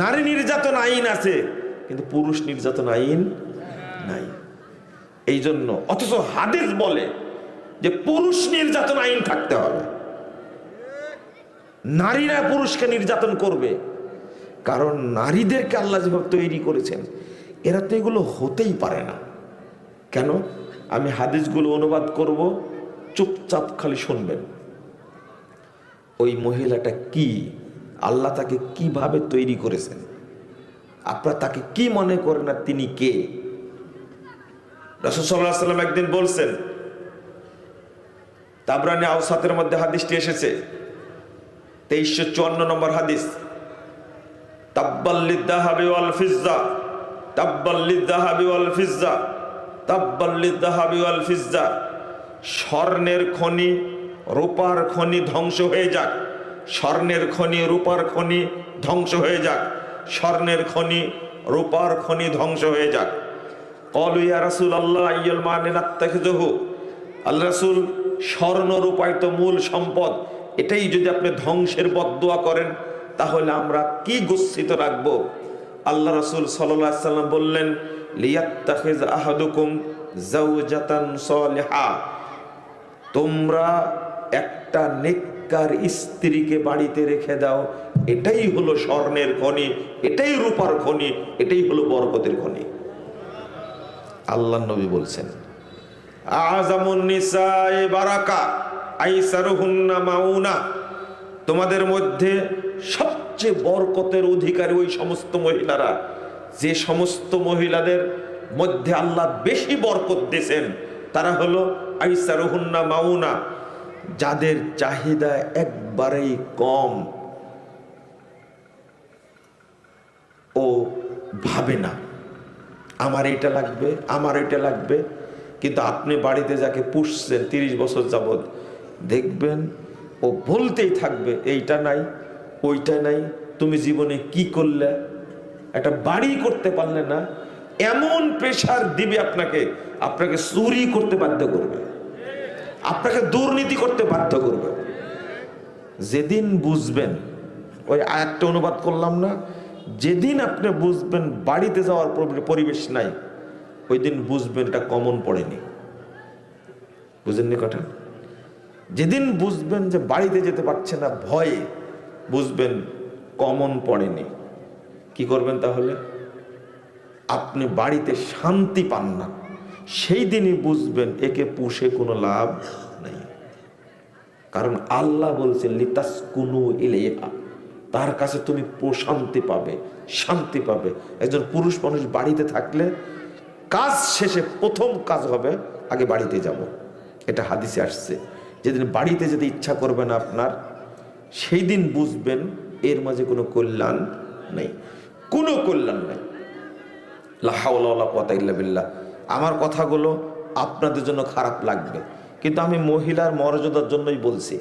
নারী নির্যাতন আইন আছে, কিন্তু পুরুষ নির্যাতন আইন নাই। এই জন্য অথচ হাদিস বলে যে পুরুষ নির্যাতন আইন থাকতে হবে। নারীরা পুরুষকে নির্যাতন করবে, কারণ নারীদেরকে আল্লাহ যেভাবে তৈরি করেছেন, এরা তো এগুলো হতেই পারে না। কেন? আমি হাদিসগুলো অনুবাদ করব, চুপচাপ খালি শুনবেন। ওই মহিলাটা কি? আল্লাহ তাকে কীভাবে তৈরি করেছেন? আপনারা তাকে কি মনে করেন আর তিনি কে? রসদাল্লাহ একদিন বলছেন, তাবরানি আউসাতের মধ্যে হাদিসটি এসেছে, তেইশশো চুয়ান্ন নম্বর হাদিস ফিজ্জা ফিজ্জা ফিজ্জা, স্বর্ণের খনি, রূপার খনি ধ্বংস হয়ে যাক। স্বর্ণের খনি, রূপার খনি ধ্বংস হয়ে যাক। স্বর্ণের খনি, রূপার খনি ধ্বংস হয়ে যাক। কলু ইয়া রাসূল আল্লাহ আইয়াল মানিন আত্তাখিযহু আল্লাহ রাসূল স্বর্ণ রূপায় মূল সম্পদ, এটাই যদি আপনি ধ্বংসের বদদোয়া করেন, তাহলে আমরা কি গচ্ছিত রাখব? আল্লাহ রসুল সাল্লাহ সাল্লাম বললেন লিয়াত্তাখিজ আহাদুকুম জাওজাতান সালিহা। তোমরা একটা নেককার স্ত্রীকে বাড়িতে রেখে দাও। এটাই হলো স্বর্ণের খনি, এটাই রূপার খনি, এটাই হলো বরকতের খনি। আল্লাহ নবী বলছেন বারাকা মাউনা। তোমাদের মধ্যে সবচেয়ে বরকতের অধিকারী ওই সমস্ত মহিলারা। যে সমস্ত মহিলাদের মধ্যে আল্লাহ বেশি বরকত দিয়েছেন, তারা হলো আইসারুহুন্না মাউনা। যাদের চাহিদা একবারেই কম ও ভাবে না, আমার এটা লাগবে, আমার এটা লাগবে। কিন্তু আপনি বাড়িতে যাকে পুষছেন তিরিশ বছর যাবৎ, দেখবেন ও বলতেই থাকবে, এইটা নাই, ওইটা নাই, তুমি জীবনে কি করলে? একটা বাড়ি করতে পারলে না, এমন প্রেশার দিবে আপনাকে আপনাকে চুরি করতে বাধ্য করবে। আপনাকে দুর্নীতি করতে বাধ্য করবে। যেদিন বুঝবেন, ওই আয়াতটা অনুবাদ করলাম না, যেদিন আপনি বুঝবেন বাড়িতে যাওয়ার পরিবেশ নাই, ওই দিন বুঝবেন এটা কমন পড়েনি। বুঝেননি কথা? যেদিন বুঝবেন যে বাড়িতে যেতে পারছে না, ভয়ে বুঝবেন কমন পড়েনি। কি করবেন তাহলে? আপনি বাড়িতে শান্তি পান না। সেই দিনই বুঝবেন, একে পুষে কোনো লাভ নেই। কারণ আল্লাহ বলছেন লিতাস কুনু ইলেহা তার কাছে তুমি প্রশান্তি পাবে, শান্তি পাবে। একজন পুরুষ মানুষ বাড়িতে থাকলে কাজ শেষে প্রথম কাজ হবে, আগে বাড়িতে যাব। এটা হাদিসে আসছে। যেদিন বাড়িতে যেতে ইচ্ছা করবে না আপনার, সেই দিন বুঝবেন এর মাঝে কোনো কল্যাণ নেই। কোনো কল্যাণ নেই। লাহাউল্লাহ কথা ইল্লা আমার কথাগুলো আপনাদের জন্য খারাপ লাগবে। কিন্তু আমি মহিলার মর্যাদার জন্যই বলছি।